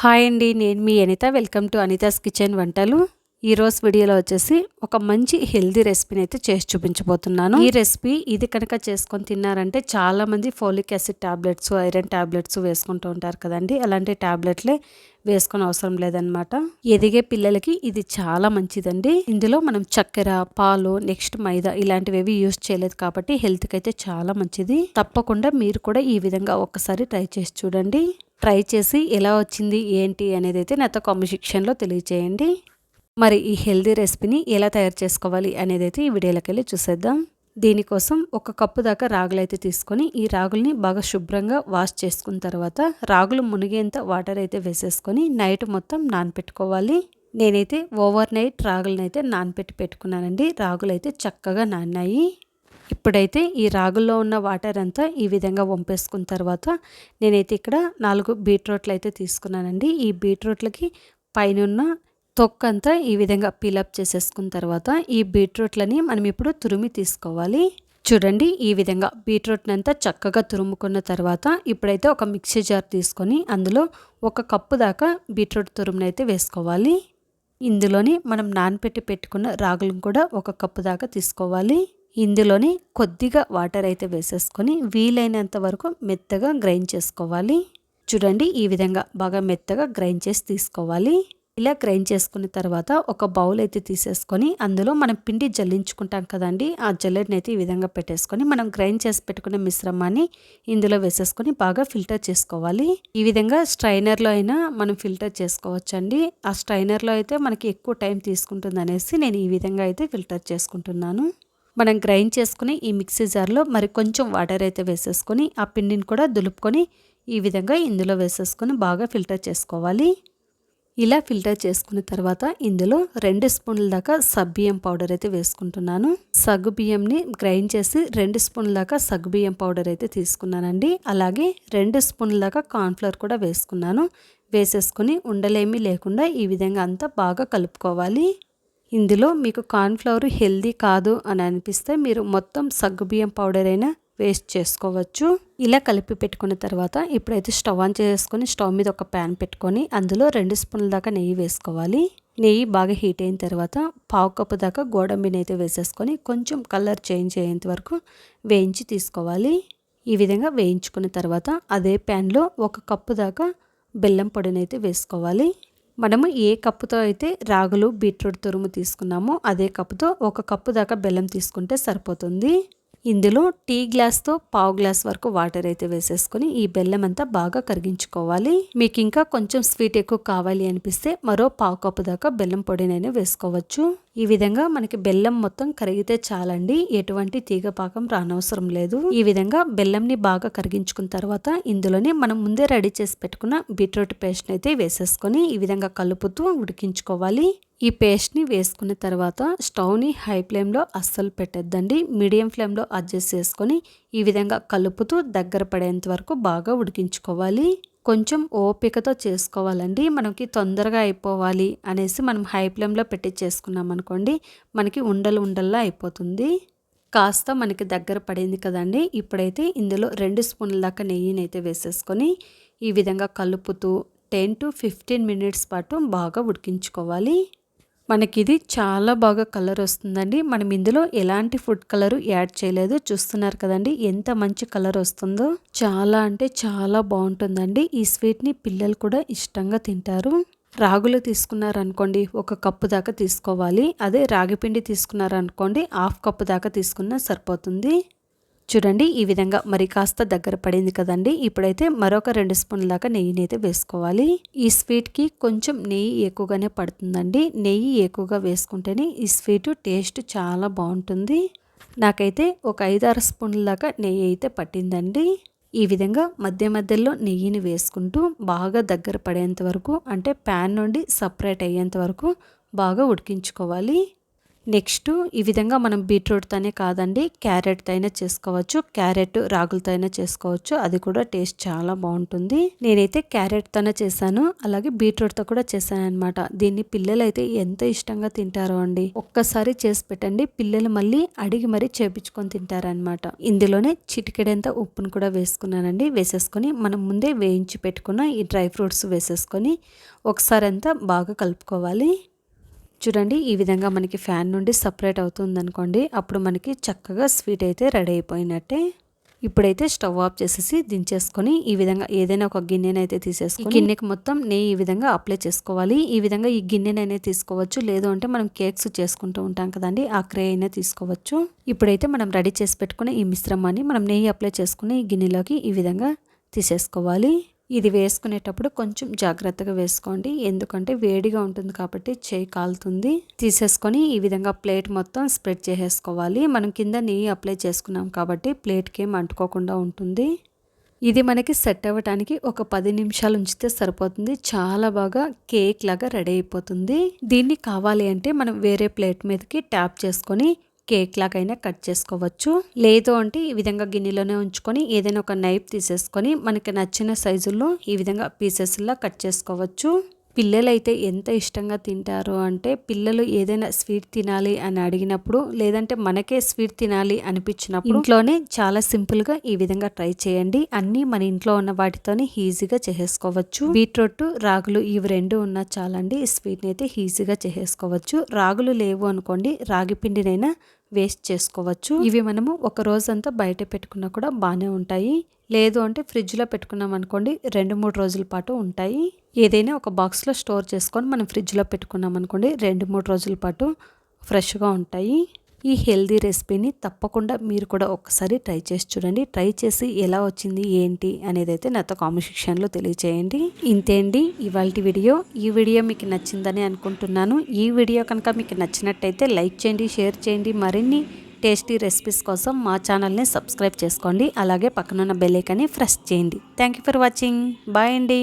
Hi అండి నేను మీ Anitha. Welcome to Anitha's kitchen వంటలు. ఈరోజు వీడియోలో వచ్చేసి ఒక మంచి హెల్దీ రెసిపీని అయితే చేసి చూపించబోతున్నాను. ఈ రెసిపీ ఇది కనుక చేసుకొని తిన్నారంటే చాలామంది folic acid tablets iron tablets వేసుకుంటూ ఉంటారు కదండి. అలాంటి ట్యాబ్లెట్లే వేసుకొని అవసరం లేదనమాట ఎదిగే పిల్లలకి ఇది చాలా మంచిదండి. ఇందులో మనం చక్కెర పాలు నెక్స్ట్ మైదా ఇలాంటివి ఏవి యూస్ చేయలేదు కాబట్టి హెల్త్కి అయితే చాలా మంచిది. తప్పకుండా మీరు కూడా ఈ విధంగా ఒక్కసారి ట్రై చేసి చూడండి. ట్రై చేసి ఎలా వచ్చింది ఏంటి అనేది అయితే నాతో కామెంట్ సెక్షన్లో తెలియచేయండి. మరి ఈ హెల్దీ రెసిపీని ఎలా తయారు చేసుకోవాలి అనేది అయితే ఈ వీడియోలోకి వెళ్ళి చూసేద్దాం. దీనికోసం ఒక కప్పు దాకా రాగులు అయితే తీసుకొని ఈ రాగుల్ని బాగా శుభ్రంగా వాష్ చేసుకున్న తర్వాత రాగులు మునిగేంత వాటర్ అయితే వేసేసుకొని నైట్ మొత్తం నానపెట్టుకోవాలి. నేనైతే ఓవర్ నైట్ రాగులనైతే అయితే నానపెట్టి పెట్టుకున్నానండి. రాగులు అయితే చక్కగా నాన్నాయి. ఇప్పుడైతే ఈ రాగుల్లో ఉన్న వాటర్ అంతా ఈ విధంగా వంపేసుకున్న తర్వాత నేనైతే ఇక్కడ నాలుగు బీట్రూట్లు అయితే తీసుకున్నానండి. ఈ బీట్రూట్లకి పైన తొక్కంతా ఈ విధంగా పీలప్ చేసేసుకున్న తర్వాత ఈ బీట్రూట్లని మనం ఇప్పుడు తురిమి తీసుకోవాలి. చూడండి ఈ విధంగా బీట్రూట్ని అంతా చక్కగా తురుముకున్న తర్వాత ఇప్పుడైతే ఒక మిక్సీ జార్ తీసుకొని అందులో ఒక కప్పు దాకా బీట్రూట్ తురుమునైతే అయితే వేసుకోవాలి. ఇందులోని మనం నానపెట్టి పెట్టుకున్న రాగులను కూడా ఒక కప్పు దాకా తీసుకోవాలి. ఇందులోనే కొద్దిగా వాటర్ అయితే వేసేసుకొని వీలైనంత వరకు మెత్తగా గ్రైండ్ చేసుకోవాలి. చూడండి ఈ విధంగా బాగా మెత్తగా గ్రైండ్ చేసి తీసుకోవాలి. ఇలా గ్రైండ్ చేసుకున్న తర్వాత ఒక బౌల్ అయితే తీసేసుకొని అందులో మనం పిండి జల్లించుకుంటాం కదండి ఆ జల్లెడ్ని అయితే ఈ విధంగా పెట్టేసుకొని మనం గ్రైండ్ చేసి పెట్టుకునే మిశ్రమాన్ని ఇందులో వేసేసుకొని బాగా ఫిల్టర్ చేసుకోవాలి. ఈ విధంగా స్ట్రైనర్లో అయినా మనం ఫిల్టర్ చేసుకోవచ్చండి. ఆ స్ట్రైనర్లో అయితే మనకి ఎక్కువ టైం తీసుకుంటుంది అనేసి నేను ఈ విధంగా అయితే ఫిల్టర్ చేసుకుంటున్నాను. మనం గ్రైండ్ చేసుకుని ఈ మిక్సీ జార్లో మరి కొంచెం వాటర్ అయితే వేసేసుకొని ఆ పిండిని కూడా దులుపుకొని ఈ విధంగా ఇందులో వేసేసుకొని బాగా ఫిల్టర్ చేసుకోవాలి. ఇలా ఫిల్టర్ చేసుకున్న తర్వాత ఇందులో రెండు స్పూన్ల దాకా సగ్గుబియ్యం పౌడర్ అయితే వేసుకుంటున్నాను. సగ్గుబియ్యంని గ్రైండ్ చేసి రెండు స్పూన్ల దాకా సగ్గుబియ్యం పౌడర్ అయితే తీసుకున్నానండి. అలాగే రెండు స్పూన్ల దాకా కార్న్ఫ్లవర్ కూడా వేసుకున్నాను. వేసేసుకుని ఉండలేమీ లేకుండా ఈ విధంగా అంతా బాగా కలుపుకోవాలి. ఇందులో మీకు కార్న్ఫ్లవర్ హెల్దీ కాదు అని అనిపిస్తే మీరు మొత్తం సగ్గుబియ్యం పౌడర్ అయినా వేస్ట్ చేసుకోవచ్చు. ఇలా కలిపి పెట్టుకున్న తర్వాత ఇప్పుడైతే స్టవ్ ఆన్ చేసుకొని స్టవ్ మీద ఒక ప్యాన్ పెట్టుకొని అందులో రెండు స్పూన్ల దాకా నెయ్యి వేసుకోవాలి. నెయ్యి బాగా హీట్ అయిన తర్వాత పావు కప్పు దాకా గోడంబిని అయితే వేసేసుకొని కొంచెం కలర్ చేంజ్ అయ్యేంత వరకు వేయించి తీసుకోవాలి. ఈ విధంగా వేయించుకున్న తర్వాత అదే ప్యాన్లో ఒక కప్పు దాకా బెల్లం పొడిని అయితే వేసుకోవాలి. మనము ఏ కప్పుతో అయితే రాగులు బీట్రూట్ తురుము తీసుకున్నామో అదే కప్పుతో ఒక కప్పు దాకా బెల్లం తీసుకుంటే సరిపోతుంది. ఇందులో టీ గ్లాస్తో పావు గ్లాస్ వరకు వాటర్ అయితే వేసేసుకొని ఈ బెల్లం అంతా బాగా కరిగించుకోవాలి. మీకు ఇంకా కొంచెం స్వీట్ ఎక్కువ కావాలి అనిపిస్తే మరో పావు కప్పు దాకా బెల్లం పొడినైనా వేసుకోవచ్చు. ఈ విధంగా మనకి బెల్లం మొత్తం కరిగితే చాలండి. ఎటువంటి తీగ పాకం రానవసరం లేదు. ఈ విధంగా బెల్లంని బాగా కరిగించుకున్న తర్వాత ఇందులోనే మనం ముందే రెడీ చేసి పెట్టుకున్న బీట్రూట్ పేస్ట్ని అయితే వేసేసుకొని ఈ విధంగా కలుపుతూ ఉడికించుకోవాలి. ఈ పేస్ట్ని వేసుకున్న తర్వాత స్టవ్ని హై ఫ్లేమ్లో అస్సలు పెట్టద్దండి. మీడియం ఫ్లేమ్లో అడ్జస్ట్ చేసుకొని ఈ విధంగా కలుపుతూ దగ్గర పడేంత వరకు బాగా ఉడికించుకోవాలి. కొంచెం ఓపికతో చేసుకోవాలండి. మనకి తొందరగా అయిపోవాలి అనేసి మనం హై ఫ్లేమ్లో పెట్టి చేసుకున్నాం అనుకోండి మనకి ఉండలు ఉండల్లా అయిపోతుంది. కాస్త మనకి దగ్గర పడింది కదండి ఇప్పుడైతే ఇందులో రెండు స్పూన్ల దాకా నెయ్యిని అయితే వేసేసుకొని ఈ విధంగా కలుపుతూ టెన్ టు ఫిఫ్టీన్ మినిట్స్ పాటు బాగా ఉడికించుకోవాలి. మనకి ఇది చాలా బాగా కలర్ వస్తుందండి. మనం ఇందులో ఎలాంటి ఫుడ్ కలర్ యాడ్ చేయలేదు చూస్తున్నారు కదండి. ఎంత మంచి కలర్ వస్తుందో. చాలా అంటే చాలా బాగుంటుందండి. ఈ స్వీట్ని పిల్లలు కూడా ఇష్టంగా తింటారు. రాగులు తీసుకున్నారనుకోండి ఒక కప్పు దాకా తీసుకోవాలి. అదే రాగిపిండి తీసుకున్నారనుకోండి హాఫ్ కప్పు దాకా తీసుకున్నా సరిపోతుంది. చూడండి ఈ విధంగా మరి కాస్త దగ్గర పడింది కదండి. ఇప్పుడైతే మరొక రెండు స్పూన్ల దాకా నెయ్యిని అయితే వేసుకోవాలి. ఈ స్వీట్కి కొంచెం నెయ్యి ఎక్కువగానే పడుతుందండి. నెయ్యి ఎక్కువగా వేసుకుంటేనే ఈ స్వీట్ టేస్ట్ చాలా బాగుంటుంది. నాకైతే ఒక ఐదారు స్పూన్ల దాకా నెయ్యి అయితే పట్టిందండి. ఈ విధంగా మధ్య మధ్యలో నెయ్యిని వేసుకుంటూ బాగా దగ్గర పడేంత వరకు అంటే ప్యాన్ నుండి సపరేట్ అయ్యేంత వరకు బాగా ఉడికించుకోవాలి. నెక్స్ట్ ఈ విధంగా మనం బీట్రూట్తోనే కాదండి క్యారెట్తో అయినా చేసుకోవచ్చు. క్యారెట్ రాగులతో అయినా చేసుకోవచ్చు. అది కూడా టేస్ట్ చాలా బాగుంటుంది. నేనైతే క్యారెట్తోనే చేశాను. అలాగే బీట్రూట్తో కూడా చేశాను అనమాట దీన్ని పిల్లలైతే ఎంత ఇష్టంగా తింటారో అండి. ఒక్కసారి చేసి పెట్టండి. పిల్లలు మళ్ళీ అడిగి మరీ చేపించుకొని తింటారనమాట ఇందులోనే చిటికెడంత ఉప్పును కూడా వేసుకున్నానండి. వేసేసుకొని మనం ముందే వేయించి పెట్టుకున్న ఈ డ్రై ఫ్రూట్స్ వేసేసుకొని ఒకసారి అంతా బాగా కలుపుకోవాలి. చూడండి ఈ విధంగా మనకి ఫ్యాన్ నుండి సపరేట్ అవుతుంది అనుకోండి అప్పుడు మనకి చక్కగా స్వీట్ అయితే రెడీ అయిపోయినట్టే. ఇప్పుడైతే స్టవ్ ఆఫ్ చేసేసి దించేసుకొని ఈ విధంగా ఏదైనా ఒక గిన్నెనైతే తీసేసుకొని గిన్నెకి మొత్తం నెయ్యి ఈ విధంగా అప్లై చేసుకోవాలి. ఈ విధంగా ఈ గిన్నెనైనా తీసుకోవచ్చు. లేదు అంటే మనం కేక్స్ చేసుకుంటూ ఉంటాం కదండి ఆ క్రే అయినా తీసుకోవచ్చు. ఇప్పుడైతే మనం రెడీ చేసి పెట్టుకున్న ఈ మిశ్రమాన్ని మనం నెయ్యి అప్లై చేసుకుని ఈ గిన్నెలోకి ఈ విధంగా తీసేసుకోవాలి. ఇది వేసుకునేటప్పుడు కొంచెం జాగ్రత్తగా వేసుకోండి. ఎందుకంటే వేడిగా ఉంటుంది కాబట్టి చేయి కాలుతుంది. తీసేసుకొని ఈ విధంగా ప్లేట్ మొత్తం స్ప్రెడ్ చేసేసుకోవాలి. మనం కింద నెయ్యి అప్లై చేసుకున్నాం కాబట్టి ప్లేట్కి ఏం అంటుకోకుండా ఉంటుంది. ఇది మనకి సెట్ అవ్వటానికి ఒక పది నిమిషాలు ఉంచితే సరిపోతుంది. చాలా బాగా కేక్ లాగా రెడీ అయిపోతుంది. దీన్ని కావాలి అంటే మనం వేరే ప్లేట్ మీదకి ట్యాప్ చేసుకొని కేక్ లాగైనా కట్ చేసుకోవచ్చు. లేదు అంటే ఈ విధంగా గిన్నెలోనే ఉంచుకొని ఏదైనా ఒక నైఫ్ తీసేసుకొని మనకి నచ్చిన సైజుల్లో ఈ విధంగా పీసెస్లా కట్ చేసుకోవచ్చు. పిల్లలైతే ఎంత ఇష్టంగా తింటారు అంటే పిల్లలు ఏదైనా స్వీట్ తినాలి అని అడిగినప్పుడు లేదంటే మనకే స్వీట్ తినాలి అనిపించినప్పుడు ఇంట్లోనే చాలా సింపుల్గా ఈ విధంగా ట్రై చేయండి. అన్ని మన ఇంట్లో ఉన్న వాటితోనే ఈజీగా చేసేసుకోవచ్చు. బీట్రూట్ రాగులు ఇవి రెండు ఉన్నా చాలండి. స్వీట్ని అయితే ఈజీగా చేసేసుకోవచ్చు. రాగులు లేవు అనుకోండి రాగి పిండినైనా వేస్ట్ చేసుకోవచ్చు. ఇవి మనము ఒక రోజంతా బయట పెట్టుకున్నా కూడా బాగానే ఉంటాయి. లేదు అంటే ఫ్రిడ్జ్లో పెట్టుకున్నాం అనుకోండి రెండు మూడు రోజుల పాటు ఉంటాయి. ఏదైనా ఒక బాక్స్లో స్టోర్ చేసుకొని మనం ఫ్రిడ్జ్లో పెట్టుకున్నాం అనుకోండి రెండు మూడు రోజుల పాటు ఫ్రెష్గా ఉంటాయి. ఈ హెల్దీ రెసిపీని తప్పకుండా మీరు కూడా ఒక్కసారి ట్రై చేసి చూడండి. ట్రై చేసి ఎలా వచ్చింది ఏంటి అనేది అయితే నాతో కామెంట్ సెక్షన్లో తెలియచేయండి. ఇంతే అండి ఇవాళ వీడియో. ఈ వీడియో మీకు నచ్చిందని అనుకుంటున్నాను. ఈ వీడియో కనుక మీకు నచ్చినట్టయితే లైక్ చేయండి షేర్ చేయండి. మరిన్ని టేస్టీ రెసిపీస్ కోసం మా ఛానల్ని సబ్స్క్రైబ్ చేసుకోండి. అలాగే పక్కనున్న బెల్ ప్రెస్ చేయండి. Thank you for watching. Bye అండి.